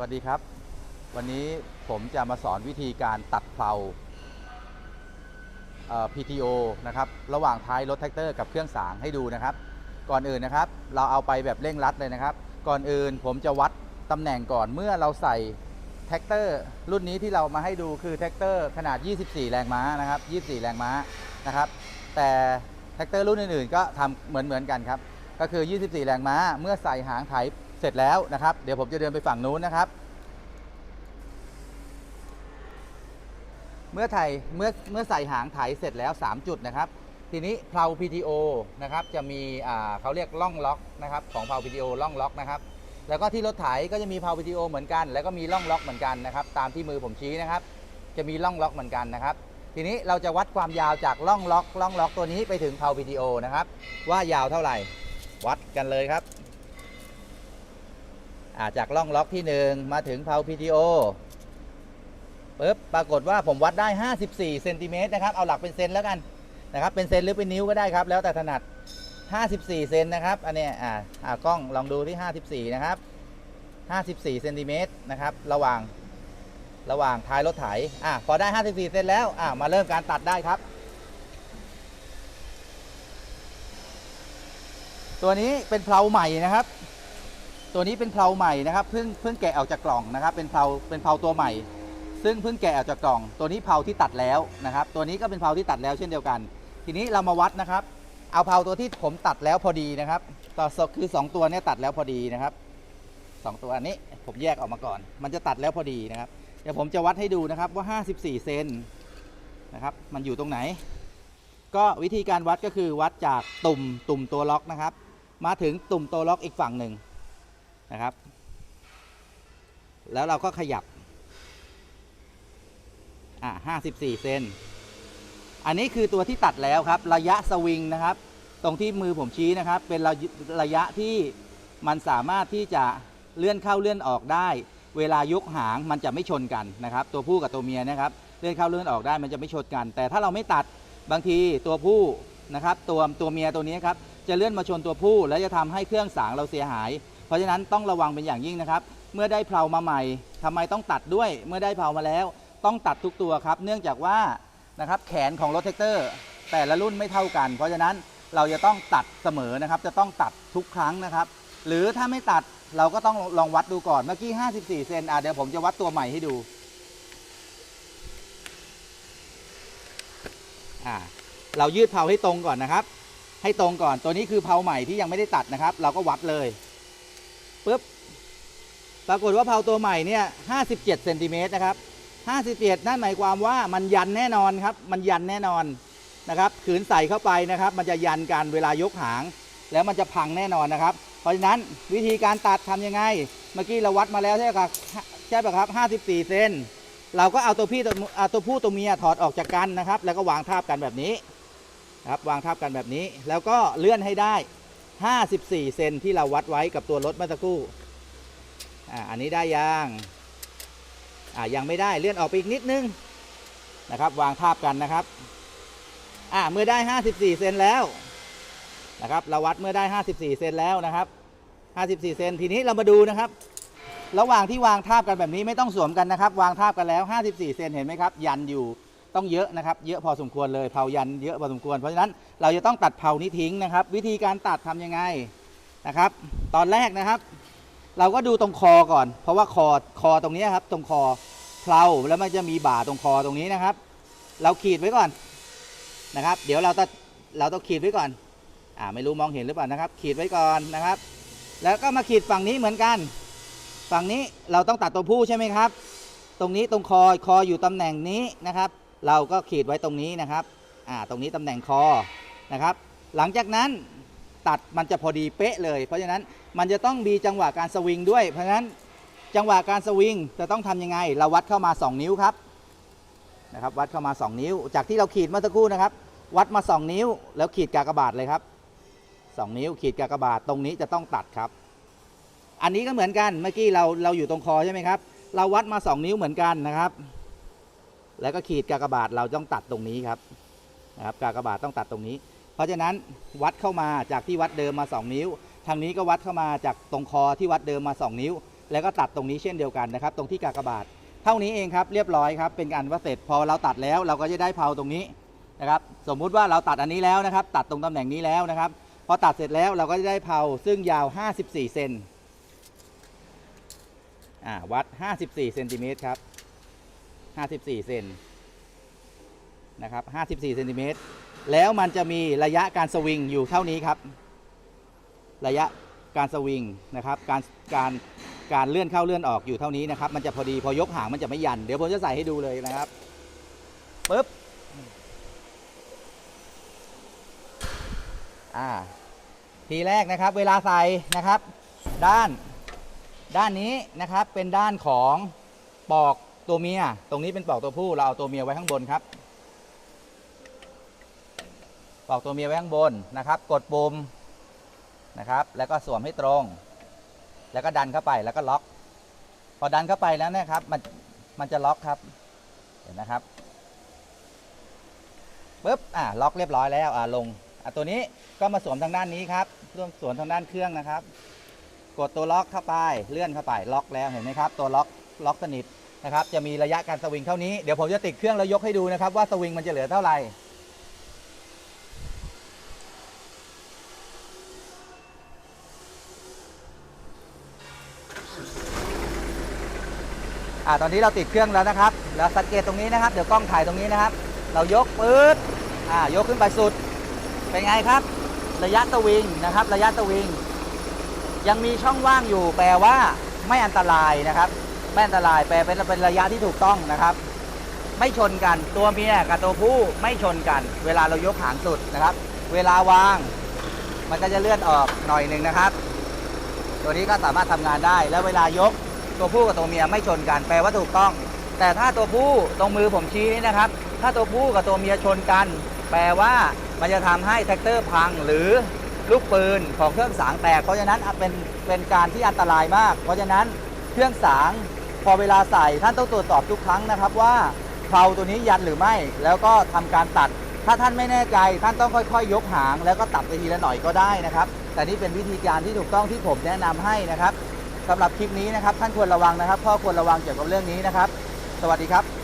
วัสดีครับ วันนี้ผมจะมาสอนวิธีการตัดเพลาเอ่อ PTO นะครับ ระหว่างท้ายรถแท็กเตอร์กับเครื่องสางให้ดูนะครับ ก่อนอื่นนะครับ เราเอาไปแบบเร่งรัดเลยนะครับ ก่อนอื่นผมจะวัดตำแหน่งก่อนเมื่อเราใส่แท็กเตอร์รุ่นนี้ที่เรามาให้ดูคือแท็กเตอร์ขนาด 24 แรงม้านะครับ 24 แรงม้านะครับ แต่แท็กเตอร์รุ่นอื่นๆ ก็ทำเหมือนเหมือนๆกันครับ ก็คือ 24 แรงม้า เมื่อใส่หางไถ เสร็จแล้วนะครับ เดี๋ยวผมจะเดินไปฝั่งนู้นนะครับ เมื่อไถเมื่อเมื่อใส่หางไถเสร็จแล้ว 3 จุดนะครับ ทีนี้เพลา PTO นะครับจะมีอ่าเขาเรียกล่องล็อกนะครับของเพลา PTO ล่องล็อกนะครับแล้วก็ที่รถไถก็จะมีเพลา PTO เหมือนกัน แล้วก็มีล่องล็อกเหมือนกันนะครับตามที่มือผมชี้นะครับ จะมีล่องล็อกเหมือนกันนะครับทีนี้เราจะวัดความยาวจากล่องล็อกล่องล็อกตัวนี้ไปถึงเพลา PTO นะครับว่ายาวเท่าไหร่ วัดกันเลยครับ จากล่องล็อกที่ 1 มาถึงเพลา PTO ปึ๊บปรากฏว่าผมวัดได้ 54เซนติเมตรนะครับ เอาหลักเป็นเซนแล้วกันนะครับเป็นเซนหรือเป็นนิ้วก็ได้ครับ แล้วแต่ถนัด 54เซนนะครับ อันนี้อ่าอ่ากล้องลองดูที่ 54 นะครับ 54เซนติเมตรนะครับระหว่างระหว่างท้ายรถไถอะพอได้ 54 เซนแล้วอะมาเริ่มการตัดได้ครับ ตัวนี้เป็นเพลาใหม่นะครับ ตัวนี้เป็นเพลาใหม่นะครับเพิ่งเพิ่งแกะออกจากกล่องนะครับ เป็นเพลาเป็นเพลาตัวใหม่ ซึ่งเพิ่งแกะออกจากกล่อง ตัวนี้เพลาที่ตัดแล้วนะครับ ตัวนี้ก็เป็นเพลาที่ตัดแล้วเช่นเดียวกัน ทีนี้เรามาวัดนะครับ เอาเพลาตัวที่ผมตัดแล้วพอดีนะครับต่อคือ 2 ตัวเนี้ตัดแล้วพอดีนะครับสองตัวอันนี้ผมแยกออกมาก่อน มันจะตัดแล้วพอดีนะครับ เดี๋ยวผมจะวัดให้ดูนะครับว่า 54 เซนนะครับ มันอยู่ตรงไหน ก็วิธีการวัดก็คือวัดจากตุ่มตุ่มตัวล็อกนะครับ มาถึงตุ่มตัวล็อกอีกฝั่งหนึ่ง นะครับ แล้วเราก็ขยับ อะ54เซน อันนี้คือตัวที่ตัดแล้วครับ ระยะสวิงนะครับ ตรงที่มือผมชี้นะครับ เป็นระยระยะที่มันสามารถที่จะเลื่อนเข้าเลื่อนออกได้ เวลายกหางมันจะไม่ชนกันนะครับ ตัวผู้กับตัวเมียนะครับ เลื่อนเข้าเลื่อนออกได้มันจะไม่ชนกัน แต่ถ้าเราไม่ตัดบางทีตัวผู้นะครับ ตัวตัวเมียตัวนี้ครับจะเลื่อนมาชนตัวผู้ แล้วจะทำให้เครื่องสางเราเสียหาย เพราะฉะนั้นต้องระวังเป็นอย่างยิ่งนะครับ เมื่อได้เพลามาใหม่ทำไมต้องตัดด้วย เมื่อได้เพลามาแล้ว ต้องตัดทุกตัวครับ เนื่องจากว่านะครับแขนของรถแท็กเตอร์ แต่ละรุ่นไม่เท่ากัน เพราะฉะนั้นเราจะต้องตัดเสมอนะครับ จะต้องตัดทุกครั้งนะครับ หรือถ้าไม่ตัดเราก็ต้องลองวัดดูก่อน เมื่อกี้ 54 เซนอะเดี๋ยวผมจะวัดตัวใหม่ให้ดูอ่าเรายืดเพลาให้ตรงก่อนนะครับ ให้ตรงก่อนตัวนี้คือเพลาใหม่ที่ยังไม่ได้ตัดนะครับ เราก็วัดเลย ปุ๊บปรากฏว่าเพลาตัวใหม่เนี่ย57เซนติเมตรนะครับ57นั่นหมายความว่ามันยันแน่นอนครับ มันยันแน่นอนนะครับขืนใส่เข้าไปนะครับ มันจะยันกันเวลายกหาง แล้วมันจะพังแน่นอนนะครับ เพราะฉะนั้นวิธีการตัดทำยังไง เมื่อกี้เราวัดมาแล้วใช่ไหมครับใช่ไหมครับ 54 เซนเราก็เอาตัวพี่ตัวตัวผู้ตัวเมียถอดออกจากกันนะครับ แล้วก็วางทาบกันแบบนี้นะครับวางทาบกันแบบนี้ แล้วก็เลื่อนให้ได้ 54 เซนที่เราวัดไว้กับตัวรถเมื่อสักครู่อ่าอันนี้ได้ยังอ่ายังไม่ได้เลื่อนออกไปอีกนิดนึงนะครับวางทาบกันนะครับอ่าเมื่อได้ 54 เซนแล้วนะครับเราวัดเมื่อได้ 54 เซนแล้วนะครับ 54 เซนทีนี้เรามาดูนะครับ ระหว่างที่วางทาบกันแบบนี้ไม่ต้องสวมกันนะครับ วางทาบกันแล้ว 54 เซนเห็นไหมครับ ยันอยู่ ต้องเยอะนะครับ เยอะพอสมควรเลยเผายันเยอะพอสมควร เพราะฉะนั้นเราจะต้องตัดเผานี้ทิ้งนะครับ วิธีการตัดทำยังไงนะครับ ตอนแรกนะครับ เราก็ดูตรงคอก่อน เพราะว่าคอคอตรงนี้ครับ ตรงคอเพลาแล้วมันจะมีบ่าตรงคอตรงนี้นะครับ เราขีดไว้ก่อนนะครับ เดี๋ยวเราต้องเราต้องขีดไว้ก่อนอ่าไม่รู้มองเห็นหรือเปล่านะครับ ขีดไว้ก่อนนะครับ แล้วก็มาขีดฝั่งนี้เหมือนกัน ฝั่งนี้เราต้องตัดตัวผู้ใช่ไหมครับ ตรงนี้ตรงคอคออยู่ตำแหน่งนี้นะครับ เราก็ขีดไว้ตรงนี้นะครับอ่าตรงนี้ตำแหน่งคอนะครับ หลังจากนั้นตัดมันจะพอดีเป๊ะเลย เพราะฉะนั้นมันจะต้องมีจังหวะการสวิงด้วย เพราะฉะนั้นจังหวะการสวิงจะต้องทำยังไง เราวัดเข้ามา 2 นิ้วครับนะครับ วัดเข้ามา 2 นิ้ว จากที่เราขีดเมื่อสักครู่นะครับ วัดมา 2 นิ้ว แล้วขีดกากบาทเลยครับ 2 นิ้วขีดกากบาทตรงนี้จะต้องตัดครับ อันนี้ก็เหมือนกันเมื่อกี้เราเราอยู่ตรงคอใช่ไหมครับ เราวัดมา 2 นิ้วเหมือนกันนะครับ แล้วก็ขีดกากบาทเราต้องตัดตรงนี้ครับนะครับกากบาทต้องตัดตรงนี้ เพราะฉะนั้นวัดเข้ามาจากที่วัดเดิมมา 2 นิ้ว ทางนี้ก็วัดเข้ามาจากตรงคอที่วัดเดิมมา 2 นิ้ว แล้วก็ตัดตรงนี้เช่นเดียวกันนะครับ ตรงที่กากบาท เท่านี้เองครับเรียบร้อยครับเป็นการว่าเสร็จพอเราตัดแล้วเราก็จะได้เพลาตรงนี้นะครับสมมุติว่าเราตัดอันนี้แล้วนะครับ ตัดตรงตำแหน่งนี้แล้วนะครับพอตัดเสร็จแล้วเราก็จะได้เพลาซึ่งยาว 54เซนอ่าวัด 54เซนติเมตรครับ 54 เซนนะครับ54เซนติเมตรแล้วมันจะมีระยะการสวิงอยู่เท่านี้ครับ ระยะการสวิงนะครับ การการการเลื่อนเข้าเลื่อนออกอยู่เท่านี้นะครับ มันจะพอดีพอยกหางมันจะไม่ยัน เดี๋ยวผมจะใส่ให้ดูเลยนะครับปึ๊บอ่าทีแรกนะครับ เวลาใส่นะครับ ด้านด้านนี้นะครับเป็นด้านของปอก ตัวเมีย ตรงนี้เป็นปอกตัวผู้ เราเอาตัวเมียไว้ข้างบนครับปอกตัวเมียไว้ข้างบนนะครับ กดปุ่มนะครับ แล้วก็สวมให้ตรง แล้วก็ดันเข้าไปแล้วก็ล็อก พอดันเข้าไปแล้วนะครับ มันมันจะล็อกครับ เห็นนะครับปุ๊บอะล็อกเรียบร้อยแล้วอะลงอะตัวนี้ก็มาสวมทางด้านนี้ครับร่วมสวมทางด้านเครื่องนะครับ กดตัวล็อกเข้าไปเลื่อนเข้าไปล็อกแล้วเห็นไหมครับ ตัวล็อกล็อกสนิท นะครับจะมีระยะการสวิงเท่านี้ เดี๋ยวผมจะติดเครื่องแล้วยกให้ดูนะครับว่าสวิงมันจะเหลือเท่าไหร่อ่าตอนนี้เราติดเครื่องแล้วนะครับ แล้วสังเกตตรงนี้นะครับ เดี๋ยวกล้องถ่ายตรงนี้นะครับ เรายกปื๊ดอ่ายกขึ้นไปสุด เป็นไงครับ ระยะสวิงนะครับ ระยะสวิง ยังมีช่องว่างอยู่แปลว่าไม่อันตรายนะครับ ไม่อันตรายแปลเป็นเป็นระยะที่ถูกต้องนะครับ ไม่ชนกันตัวเมียกับตัวผู้ไม่ชนกัน เวลาเรายกหางสุดนะครับ เวลาวาง มันก็จะเลื่อนออกหน่อยหนึ่งนะครับ ตัวนี้ก็สามารถทำงานได้ แล้วเวลายกตัวผู้กับตัวเมียไม่ชนกัน แปลว่าถูกต้อง แต่ถ้าตัวผู้ตรงมือผมชี้นี้นะครับ ถ้าตัวผู้กับตัวเมียชนกัน แปลว่ามันจะทำให้แท็กเตอร์พังหรือลูกปืนของเครื่องสางแตก เพราะฉะนั้นเป็นเป็นการที่อันตรายมาก เพราะฉะนั้นเครื่องสาง พอเวลาใส่ท่านต้องตรวจสอบทุกครั้งนะครับว่าเพลาตัวนี้ยันหรือไม่ แล้วก็ทำการตัด ถ้าท่านไม่แน่ใจท่านต้องค่อยๆ ยกหาง แล้วก็ตัดไปทีละหน่อยก็ได้นะครับ แต่นี่เป็นวิธีการที่ถูกต้องที่ผมแนะนำให้นะครับสำหรับคลิปนี้นะครับ ท่านควรระวังนะครับ ข้อควรระวังเกี่ยวกับเรื่องนี้นะครับ สวัสดีครับ